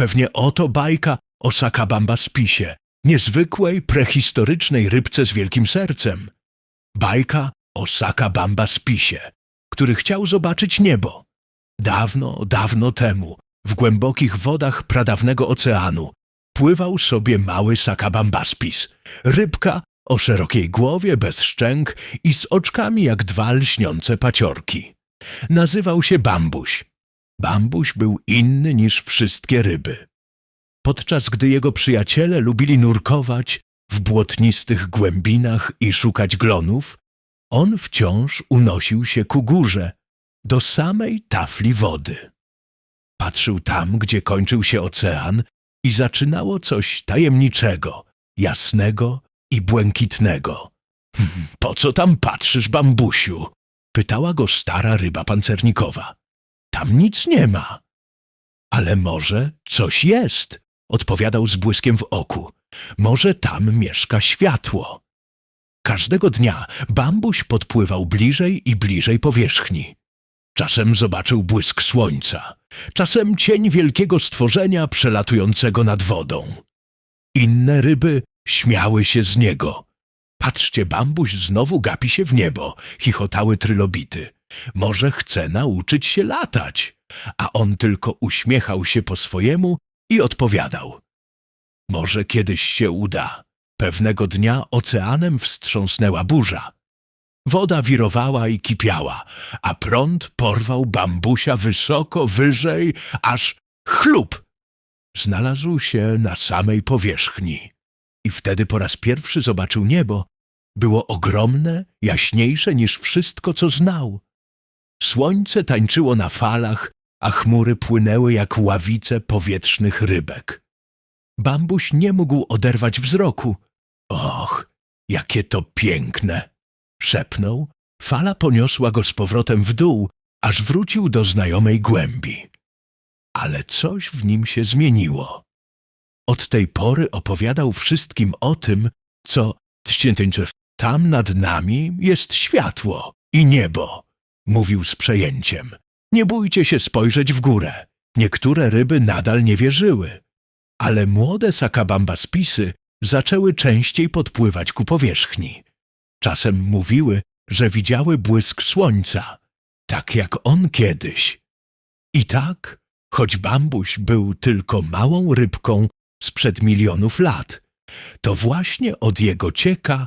Pewnie oto bajka o Sakabamba spisie, niezwykłej, prehistorycznej rybce z wielkim sercem. Bajka o Sakabamba spisie, który chciał zobaczyć niebo. Dawno, dawno temu, w głębokich wodach pradawnego oceanu, pływał sobie mały Sakabambaspis, rybka o szerokiej głowie, bez szczęk i z oczkami jak dwa lśniące paciorki. Nazywał się Bambuś. Bambuś był inny niż wszystkie ryby. Podczas gdy jego przyjaciele lubili nurkować w błotnistych głębinach i szukać glonów, on wciąż unosił się ku górze, do samej tafli wody. Patrzył tam, gdzie kończył się ocean i zaczynało coś tajemniczego, jasnego i błękitnego. "Hmm, Po co tam patrzysz, bambusiu? pytała go stara ryba pancernikowa. Tam nic nie ma. Ale może coś jest, odpowiadał z błyskiem w oku. Może tam mieszka światło. Każdego dnia bambuś podpływał bliżej i bliżej powierzchni. Czasem zobaczył błysk słońca, czasem cień wielkiego stworzenia przelatującego nad wodą. Inne ryby śmiały się z niego. Patrzcie, bambuś znowu gapi się w niebo, chichotały trylobity. Może chce nauczyć się latać. A on tylko uśmiechał się po swojemu i odpowiadał. Może kiedyś się uda. Pewnego dnia oceanem wstrząsnęła burza. Woda wirowała i kipiała, a prąd porwał bambusia wysoko, wyżej, aż chlub! Znalazł się na samej powierzchni. I wtedy po raz pierwszy zobaczył niebo. Było ogromne, jaśniejsze niż wszystko, co znał. Słońce tańczyło na falach, a chmury płynęły jak ławice powietrznych rybek. Bambuś nie mógł oderwać wzroku. Och, jakie to piękne! Szepnął, fala poniosła go z powrotem w dół, aż wrócił do znajomej głębi. Ale coś w nim się zmieniło. Od tej pory opowiadał wszystkim o tym, co tam nad nami jest światło i niebo, mówił z przejęciem. Nie bójcie się spojrzeć w górę. Niektóre ryby nadal nie wierzyły, ale młode sakabamba spisy zaczęły częściej podpływać ku powierzchni. Czasem mówiły, że widziały błysk słońca, tak jak on kiedyś. I tak, choć bambuś był tylko małą rybką sprzed milionów lat, to właśnie od jego cieka